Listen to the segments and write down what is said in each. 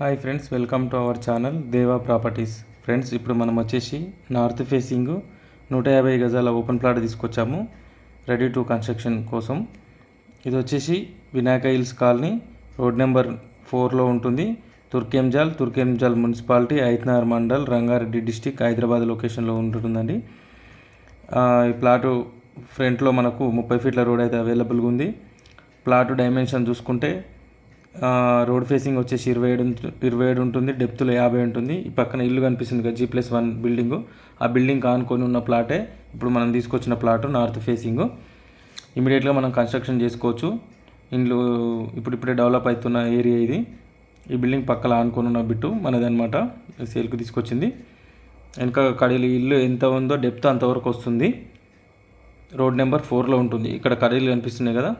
Hi friends welcome to our channel Deva properties friends ఇప్పుడు మనం వచ్చేసి నార్త్ ఫేసింగ్ నూట యాభై గజాల ఓపెన్ ప్లాట్ తీసుకొచ్చాము రెడీ టు కన్స్ట్రక్షన్ కోసం. ఇది వచ్చేసి Vinayaka hills colony road number ఫోర్లో ఉంటుంది. తుర్కెంజాల్ తుర్కెంజాల్ మున్సిపాలిటీ ఐత్నార్ మండల్ రంగారెడ్డి డిస్టిక్ హైదరాబాద్ లొకేషన్లో ఉంటుందండి. ఈ ప్లాటు ఫ్రంట్లో మనకు ముప్పై ఫీట్ల రోడ్ అయితే అవైలబుల్గా ఉంది. ప్లాటు డైమెన్షన్ చూసుకుంటే రోడ్ ఫేసింగ్ వచ్చేసి ఇరవై ఏడు ఇరవై ఏడు ఉంటుంది డెప్త్లో యాభై ఉంటుంది. ఈ పక్కన ఇల్లు కనిపిస్తుంది కదా జీ ప్లస్ వన్ బిల్డింగ్ ఆ బిల్డింగ్ ఆనుకొని ఉన్న ప్లాటే ఇప్పుడు మనం తీసుకొచ్చిన ప్లాట్ నార్త్ ఫేసింగ్ ఇమీడియట్గా మనం కన్స్ట్రక్షన్ చేసుకోవచ్చు. ఇండ్లు ఇప్పుడిప్పుడే డెవలప్ అవుతున్న ఏరియా ఇది. ఈ బిల్డింగ్ పక్కన ఆనుకొని ఉన్న బిట్టు మనదనమాట సేల్కి తీసుకొచ్చింది. వెనక కడీలు ఇల్లు ఎంత ఉందో డెప్త్ అంతవరకు వస్తుంది. రోడ్ నెంబర్ ఫోర్లో ఉంటుంది. ఇక్కడ కడీలు కనిపిస్తున్నాయి కదా.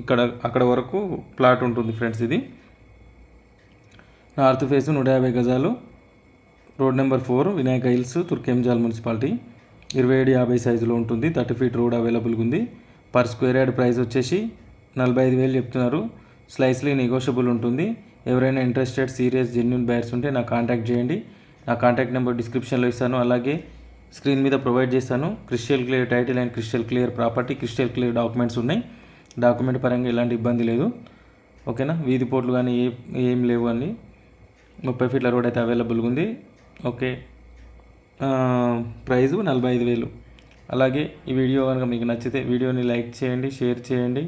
ఇక్కడ అక్కడ వరకు ప్లాట్ ఉంటుంది ఫ్రెండ్స్ ఇది. నార్త్ ఫేస్ నూట యాభై గజాలు. Road number four Vinayaka hills Turkayamjal municipality. ఇరవై ఏడు యాభై సైజులో ఉంటుంది. థర్టీ ఫీట్ రోడ్ అవైలబుల్గా ఉంది. పర్ స్క్వేర్ యార్డ్ ప్రైస్ వచ్చేసి నలభై ఐదు వేలు చెప్తున్నారు. స్లైస్లీ నెగోషియబుల్ ఉంటుంది. ఎవరైనా ఇంట్రెస్టెడ్ సీరియస్ జెన్యున్ బయర్స్ ఉంటే నాకు కాంటాక్ట్ చేయండి. నా కాంటాక్ట్ నెంబర్ డిస్క్రిప్షన్లో ఇస్తాను. అలాగే స్క్రీన్ మీద ప్రొవైడ్ చేస్తాను. Crystal clear title and crystal clear property crystal clear documents ఉన్నాయి. డాక్యుమెంట్ పరంగా ఎలాంటి ఇబ్బంది లేదు. ఓకేనా? వీధి పోట్లు కానీ ఏ ఏం లేవు అని ముప్పై ఫీట్ల రోడ్ అయితే అవైలబుల్గా ఉంది. ఓకే. ప్రైజు నలభై ఐదు వేలు. అలాగే ఈ వీడియో కనుక మీకు నచ్చితే వీడియోని లైక్ చేయండి షేర్ చేయండి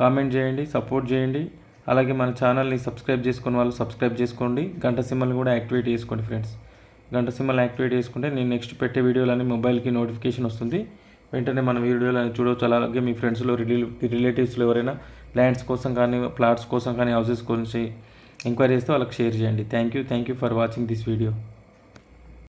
కామెంట్ చేయండి సపోర్ట్ చేయండి. అలాగే మన ఛానల్ని సబ్స్క్రైబ్ చేసుకున్న వాళ్ళు సబ్స్క్రైబ్ చేసుకోండి. గంట సింబల్ని కూడా యాక్టివేట్ చేసుకోండి ఫ్రెండ్స్. గంట సింబల్ యాక్టివేట్ చేసుకుంటే నేను నెక్స్ట్ పెట్టే వీడియోలన్నీ మొబైల్కి నోటిఫికేషన్ వస్తుంది. వెంటనే మనం వీడియోలో చూడవచ్చు. అలాగే మీ ఫ్రెండ్స్లో రిలే రిలేటివ్స్లో ఎవరైనా ల్యాండ్స్ కోసం కానీ ప్లాట్స్ కోసం కానీ హౌసెస్ గురించి ఎంక్వైరీ చేస్తే వాళ్ళకి షేర్ చేయండి. Thank you. Thank you for watching this video.